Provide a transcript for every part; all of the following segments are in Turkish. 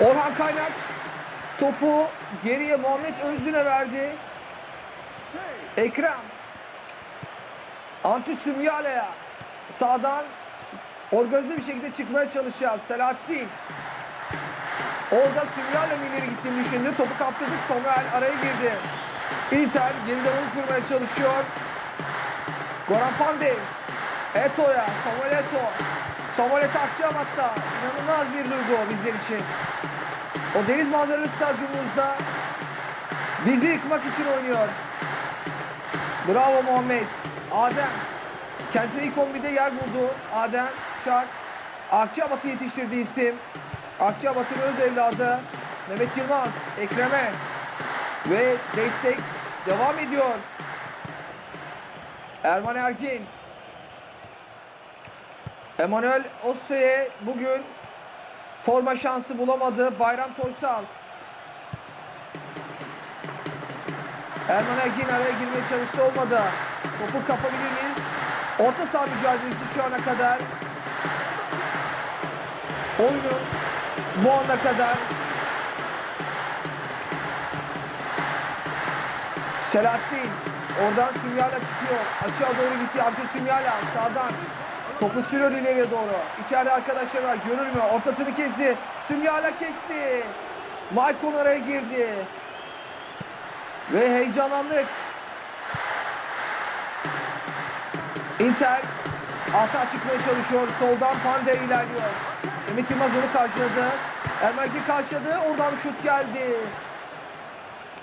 Orhan Kaynak topu geriye Muhammed Özün'e verdi. Ekrem. Anti Sümyale'ye sağdan organize bir şekilde çıkmaya çalışacağız. Selahattin. Orada Sümyale'nin ileri gittiğini düşündü. Topu kaptırdık. Samuel araya girdi. Inter geride oyun kurmaya çalışıyor. Goran Pandey. Eto'ya. Samuel Eto. Samuel Eto Akçabat'ta. İnanılmaz bir duygu bizler için. O deniz manzaralı stadyumumuzda bizi yıkmak için oynuyor. Bravo Muhammed. Adem. Kendisine ilk 11'de yer buldu. Adem Çak. Akçabat'ı yetiştirdiği isim. Akçabat'ın öz evladı. Mehmet Yılmaz. Ekrem'e. Ve destek devam ediyor. Erman Erkin. Emanuel Osse'ye bugün forma şansı bulamadı. Bayram Toysal. Erman Ergin araya girmeye çalıştı olmadı. Topu kapabilir miyiz? Orta saha mücadelesi şu ana kadar. Oyunun bu ana kadar Selahattin oradan Sümyala çıkıyor. Açığa doğru gitti. Arka Sümyala sağdan. Topu sürüyor ileriye doğru. İçeride arkadaşlar var. Görür mü? Ortasını kesti. Sümyala kesti. Maicon araya girdi. Ve heyecanlandık. Inter alta çıkmaya çalışıyor. Soldan Pande ilerliyor. Ümit Yılmaz onu karşıladı. Ermerki karşıladı. Oradan şut geldi.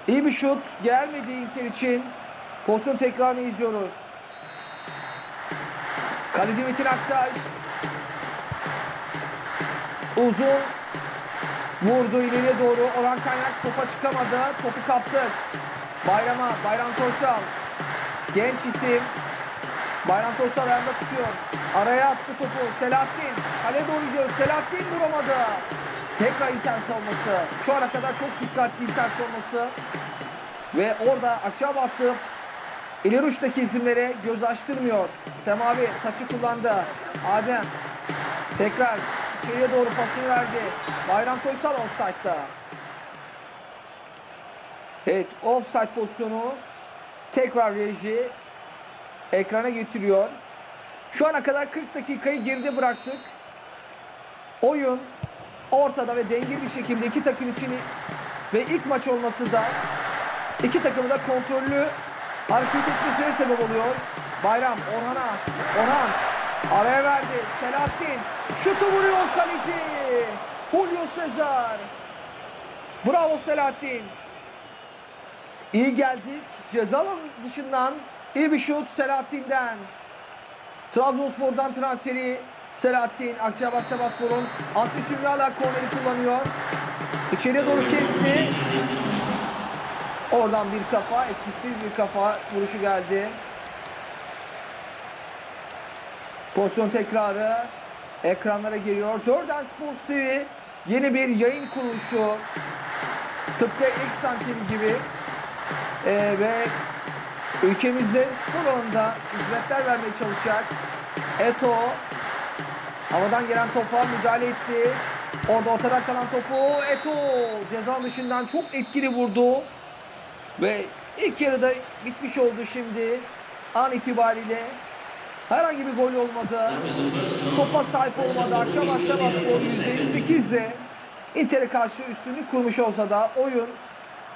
İyi bir şut gelmedi Inter için. Pozisyon tekrarını izliyoruz. Kaleci Metin Aktaş. Uzun vurdu ileriye doğru. Orhan Kaynak topa çıkamadı. Topu kaptı. Bayrama, Bayram Toysal. Genç isim. Bayram Toysal ayağında tutuyor. Araya attı topu. Selahattin. Kale doğru gidiyor. Selahattin vuramadı. Tekrar Inter savunması. Şu ana kadar çok dikkatli Inter savunması. Ve orada açığa baktı. İleri uçtaki isimlere göz açtırmıyor. Semavi taçı kullandı. Adem tekrar içeriye doğru pasını verdi. Bayram Toysal offside'da. Evet offside pozisyonu tekrar reji ekrana getiriyor. Şu ana kadar 40 dakikayı geride bıraktık. Oyun ortada ve dengeli bir şekilde iki takım için ve ilk maç olması da iki takımı da kontrollü hareket etmesine sebep oluyor. Bayram Orhan'a. Orhan araya verdi. Selahattin şutu vuruyor kaleci. Julio Cesar. Bravo Selahattin. İyi geldik. Ceza dışından iyi bir şut Selahattin'den. Trabzonspor'dan transferi Selahattin Akçabat Sebaspor'un antisümyala korneri kullanıyor. İçeriye doğru kesti. Oradan bir kafa, etkisiz bir kafa vuruşu geldi. Pozisyon tekrarı ekranlara geliyor. Dörden Sports TV yeni bir yayın kuruluşu. Tıpkı X Santim gibi Ee, ve ülkemizde spor alanında hizmetler vermeye çalışacak. Eto havadan gelen topa müdahale etti. Orada ortadan kalan topu Eto ceza dışından çok etkili vurdu. Ve ilk yarıda bitmiş oldu şimdi. An itibariyle herhangi bir gol olmadı. Topa sahip olmadı. Akşam Sebaspor %58'de Inter'e karşı üstünlük kurmuş olsa da oyun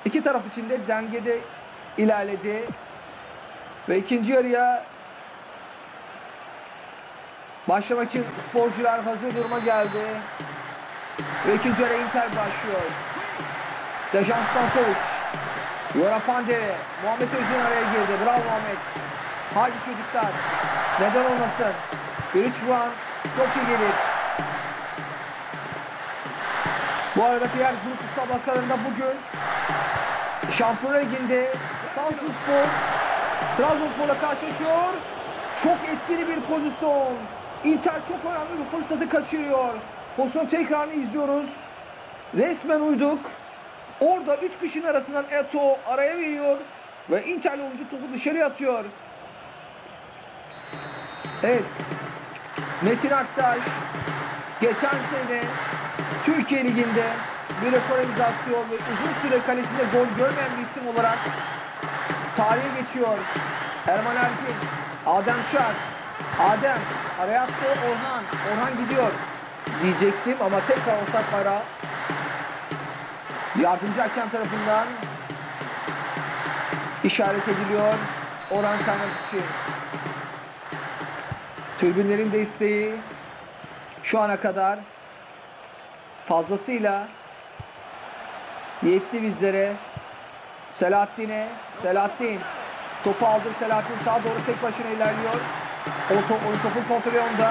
iki taraf için de dengede ilerledi. Ve ikinci yarıya başlamak için sporcular hazır duruma geldi. Ve ikinci yarı Inter başlıyor. Dejan Stankovic. Yoran Pandere. Muhammed Özden araya girdi. Bravo Muhammed. Hadi çocuklar. Neden olmasın? Bir üç puan çok iyi gelir. Bu arada diğer grup sabahlarında bugün Şampiyonlar Ligi'nde Samsunspor Trabzonspor'la karşılaşıyor. Çok etkili bir pozisyon. Inter çok önemli bir fırsatı kaçırıyor. Pozisyon tekrarını izliyoruz. Resmen uyduk. Orada 3 kişinin arasından Eto araya veriyor. Ve Inter'li oyuncu topu dışarı atıyor. Evet. Metin Aktaş geçen sene Türkiye Ligi'nde bir rekor imza atıyor ve uzun süre kalesinde gol görmeyen bir isim olarak tarihe geçiyor. Erman Erkin, Adem Şak, Adem, araya attı Orhan, Orhan gidiyor diyecektim ama tekrar offside bayrağı yardımcı hakem tarafından işaret ediliyor Orhan Kaynak için. Tribünlerin desteği şu ana kadar fazlasıyla yetti bizlere. Selahattin'e, Selahattin topu aldı Selahattin sağa doğru tek başına ilerliyor. O top, oyun topun kontrolü onda.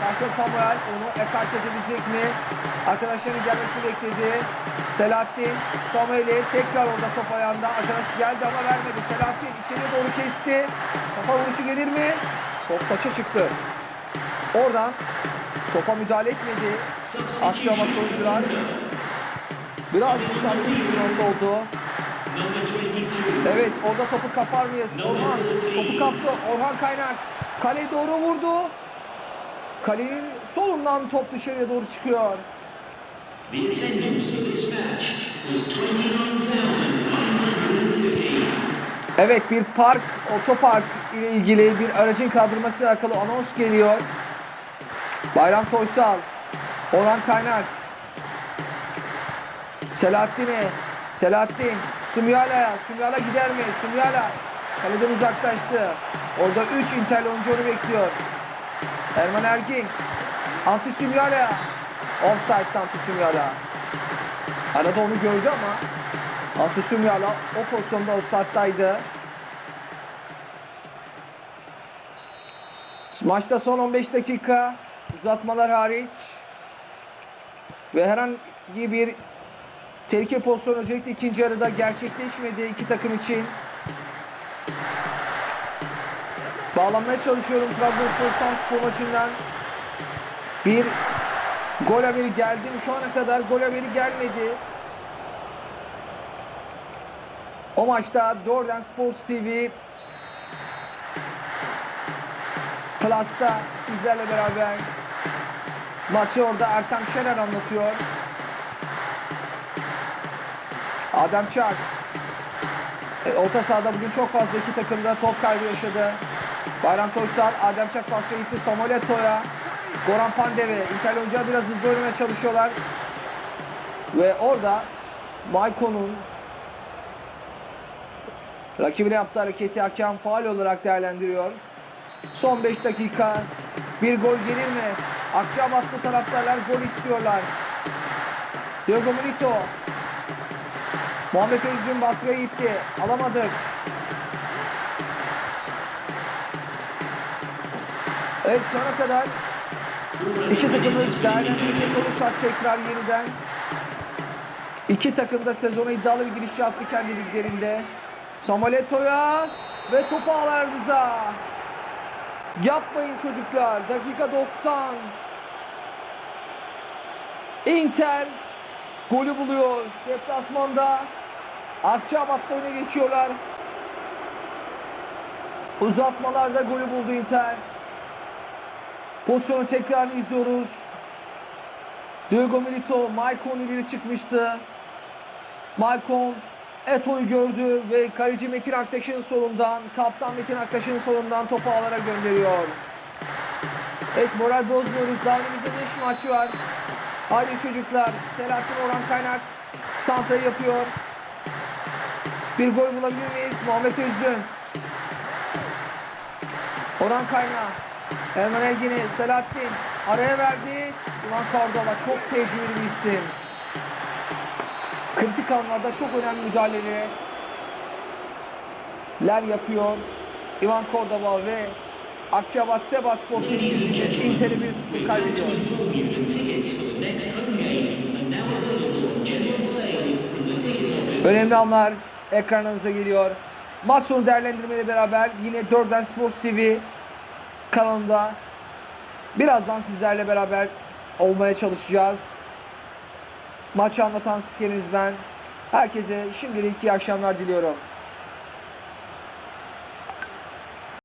Karşıda Samuel onu ekart edebilecek mi? Arkadaşların gelmesini bekledi. Selahattin Samuel'i tekrar orada top ayağında. Arkadaş geldi ama vermedi. Selahattin içeriye doğru kesti. Kafa vuruşu gelir mi? Top taça çıktı. Oradan topa müdahale etmedi. Akçabat oyuncular. Biraz müsaade bir oldu. Evet orada topu kapar mıyız? Orhan topu kaptı. Orhan Kaynak kaleye doğru vurdu. Kalenin solundan top dışarıya doğru çıkıyor. The attendance for this match was 29,915. Evet bir park, otopark ile ilgili bir aracın kaldırmasıyla alakalı anons geliyor. Bayram Toysal, Orhan Kaynak, Selahattin'e, Selahattin, Sumyala'ya, Sumyala gider mi? Sumyala kaleden uzaklaştı. Orada 3 Inter'li oyuncu bekliyor. Erman Erkin, Anti Sumyala'ya, offside Anti Sumyala. Arada onu gördü ama Anti Sumyala o pozisyonda offside'daydı. Maçta son 15 dakika uzatmalar hariç ve herhangi bir tehlike pozisyonu özellikle ikinci yarıda gerçekleşmedi iki takım için. Bağlanmaya çalışıyorum Trabzonspor spor maçından. Bir gol haberi geldi mi? Şu ana kadar gol haberi gelmedi. O maçta Dorden Sports TV Plus'ta sizlerle beraber maçı orada Ertem Şener anlatıyor. Adem Çak e, orta sahada bugün çok fazla iki takımda top kaybı yaşadı. Bayram Toysal, Adem Çak pasla gitti Samuel Eto'ya. Goran Pandeve, İtalya oyuncular biraz hızlı oynamaya çalışıyorlar. Ve orada Maiko'nun rakibine yaptığı hareketi hakem faal olarak değerlendiriyor. Son 5 dakika. Bir gol gelir mi? Akçabatlı taraftarlar gol istiyorlar. Diogo Milito. Muhammed Özgün baskıya gitti. Alamadık. Evet ana kadar iki takımı değerlendirecek olursak tekrar yeniden iki takım da sezona iddialı bir giriş yaptı kendi liglerinde. Samuel Eto'ya ve topu ağlarımıza. Yapmayın çocuklar. Dakika 90. Inter golü buluyor. Deplasmanda Akçabat'ta öne geçiyorlar. Uzatmalarda golü buldu Inter. Pozisyonu tekrar izliyoruz. Diego Milito, Maicon ileri çıkmıştı. Maicon Eto'yu gördü ve kaleci Metin Aktaş'ın solundan, kaptan Metin Aktaş'ın solundan topu ağlara gönderiyor. Evet moral bozmuyoruz. Daha önümüzde 5 maç var. Haydi çocuklar. Selahattin Orhan Kaynak santrayı yapıyor. Bir gol bulabilir miyiz? Muhammed Özgün. Orhan Kaynak. Erman Ergin'i Selahattin araya verdi. Ulan Kardala çok tecrübeli bir isim. Kritik anlarda çok önemli müdahaleler yapıyor. Ivan Cordova ve Akçabat Sebaspor temsilcimiz Inter'i 1-0 kaybediyor. Önemli anlar ekranınıza geliyor. Maç sonu değerlendirmeyle beraber yine 4'den Spor TV kanalında birazdan sizlerle beraber olmaya çalışacağız. Maçı anlatan spikeriniz ben. Herkese şimdilik iyi akşamlar diliyorum.